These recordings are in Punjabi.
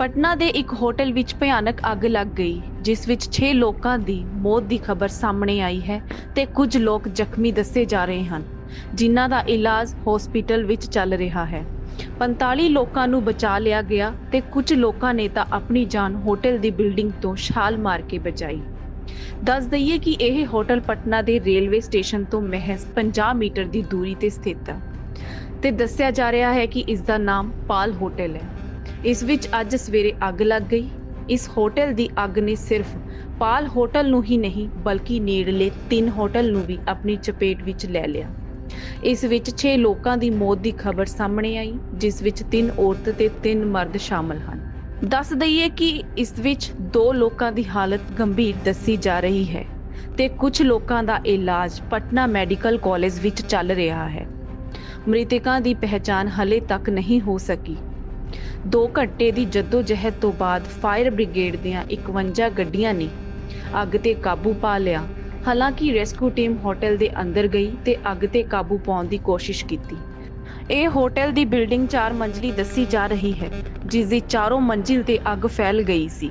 ਪਟਨਾ ਦੇ ਇੱਕ ਹੋਟਲ ਵਿੱਚ ਭਿਆਨਕ ਅੱਗ ਲੱਗ ਗਈ, ਜਿਸ ਵਿੱਚ 6 ਲੋਕਾਂ ਦੀ ਮੌਤ ਦੀ ਖਬਰ ਸਾਹਮਣੇ ਆਈ ਹੈ ਤੇ ਕੁਝ ਲੋਕ ਜ਼ਖਮੀ ਦੱਸੇ ਜਾ ਰਹੇ ਹਨ, ਜਿਨ੍ਹਾਂ ਦਾ ਇਲਾਜ ਹਸਪੀਟਲ ਵਿੱਚ ਚੱਲ ਰਿਹਾ ਹੈ। 45 ਲੋਕਾਂ ਨੂੰ ਬਚਾ ਲਿਆ ਗਿਆ ਤੇ ਕੁਝ ਲੋਕਾਂ ਨੇ ਤਾਂ ਆਪਣੀ ਜਾਨ ਹੋਟਲ ਦੀ ਬਿਲਡਿੰਗ ਤੋਂ ਛਾਲ ਮਾਰ ਕੇ ਬਚਾਈ। ਦੱਸ ਦਈਏ ਕਿ ਇਹ ਹੋਟਲ ਪਟਨਾ ਦੇ ਰੇਲਵੇ ਸਟੇਸ਼ਨ ਤੋਂ ਮਹਿਜ਼ 50 ਮੀਟਰ ਦੀ ਦੂਰੀ ਤੇ ਸਥਿਤ ਹੈ ਤੇ ਦੱਸਿਆ ਜਾ ਰਿਹਾ ਹੈ ਕਿ ਇਸ ਦਾ ਨਾਮ ਪਾਲ ਹੋਟਲ ਹੈ। ਇਸ ਵਿੱਚ ਅੱਜ ਸਵੇਰੇ ਅੱਗ ਲੱਗ ਗਈ। ਇਸ ਹੋਟਲ ਦੀ ਅੱਗ ਨੇ ਸਿਰਫ ਪਾਲ ਹੋਟਲ ਨੂੰ ਹੀ ਨਹੀਂ, ਬਲਕਿ ਨੇੜਲੇ ਤਿੰਨ ਹੋਟਲ ਨੂੰ ਵੀ ਆਪਣੀ ਚਪੇਟ ਵਿੱਚ ਲੈ ਲਿਆ। ਇਸ ਵਿੱਚ 6 ਲੋਕਾਂ ਦੀ ਮੌਤ ਦੀ ਖਬਰ ਸਾਹਮਣੇ ਆਈ, ਜਿਸ ਵਿੱਚ ਤਿੰਨ ਔਰਤ ਤੇ ਤਿੰਨ ਮਰਦ ਸ਼ਾਮਲ ਹਨ। ਦੱਸ ਦਈਏ ਕਿ ਇਸ ਵਿੱਚ ਦੋ ਲੋਕਾਂ ਦੀ ਹਾਲਤ ਗੰਭੀਰ ਦੱਸੀ ਜਾ ਰਹੀ ਹੈ ਤੇ ਕੁਝ ਲੋਕਾਂ ਦਾ ਇਲਾਜ ਪਟਨਾ ਮੈਡੀਕਲ ਕਾਲਜ ਵਿੱਚ ਚੱਲ ਰਿਹਾ ਹੈ। ਮ੍ਰਿਤਕਾਂ ਦੀ ਪਹਿਚਾਣ ਹਲੇ ਤੱਕ ਨਹੀਂ ਹੋ ਸਕੀ। 2 ਘੰਟੇ ਦੀ ਜਹਿਦ ਤੋਂ ਬਾਅਦ ਫਾਇਰ ਬ੍ਰਿਗੇਡ ਦੀਆਂ 51 ਗੱਡੀਆਂ ਨੇ ਅੱਗ ਤੇ ਕਾਬੂ ਪਾ ਲਿਆ। ਹਾਲਾਂਕਿ ਰੈਸਕਿਊ ਟੀਮ ਹੋਟਲ ਦੇ ਅੰਦਰ ਗਈ ਤੇ ਅੱਗ ਤੇ ਕਾਬੂ ਪਾਉਣ ਦੀ ਕੋਸ਼ਿਸ਼ ਕੀਤੀ। ਇਹ ਹੋਟਲ ਦੀ ਬਿਲਡਿੰਗ 4 ਮੰਜ਼ਲੀ ਦੱਸੀ ਜਾ ਰਹੀ ਹੈ, ਜਿਸ ਦੀ ਚਾਰੋਂ ਮੰਜ਼ਿਲ ਤੇ ਅੱਗ ਫੈਲ ਗਈ ਸੀ।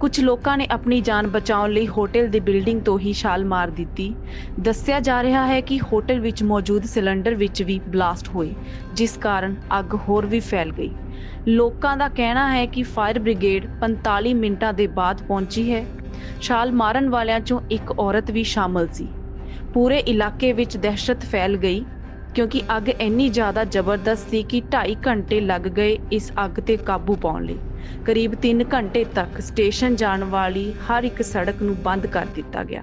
ਕੁਝ ਲੋਕਾਂ ਨੇ ਆਪਣੀ ਜਾਨ ਬਚਾਉਣ ਲਈ ਹੋਟਲ ਦੀ ਬਿਲਡਿੰਗ ਤੋਂ ਹੀ ਛਾਲ ਮਾਰ ਦਿੱਤੀ। ਦੱਸਿਆ ਜਾ ਰਿਹਾ ਹੈ ਕਿ ਹੋਟਲ ਵਿੱਚ ਮੌਜੂਦ ਸਿਲੰਡਰ ਵਿੱਚ ਵੀ ਬਲਾਸਟ ਹੋਏ, ਜਿਸ ਕਾਰਨ ਅੱਗ ਹੋਰ ਵੀ ਫੈਲ ਗਈ। ਲੋਕਾਂ ਦਾ ਕਹਿਣਾ ਹੈ ਕਿ ਫਾਇਰ ਬ੍ਰਿਗੇਡ 45 ਮਿੰਟਾਂ ਦੇ ਬਾਅਦ ਪਹੁੰਚੀ ਹੈ। ਛਾਲ ਮਾਰਨ ਵਾਲਿਆਂ 'ਚੋਂ ਇੱਕ ਔਰਤ ਵੀ ਸ਼ਾਮਲ ਸੀ। ਪੂਰੇ ਇਲਾਕੇ ਵਿੱਚ ਦਹਿਸ਼ਤ ਫੈਲ ਗਈ, ਕਿਉਂਕਿ ਅੱਗ ਇੰਨੀ ਜ਼ਿਆਦਾ ਜ਼ਬਰਦਸਤ ਸੀ ਕਿ 2.5 ਘੰਟੇ ਲੱਗ ਗਏ ਇਸ ਅੱਗ ਤੇ ਕਾਬੂ ਪਾਉਣ ਲਈ। ਕਰੀਬ 3 ਘੰਟੇ ਤੱਕ ਸਟੇਸ਼ਨ ਜਾਣ ਵਾਲੀ ਹਰ ਇੱਕ ਸੜਕ ਨੂੰ ਬੰਦ ਕਰ ਦਿੱਤਾ ਗਿਆ।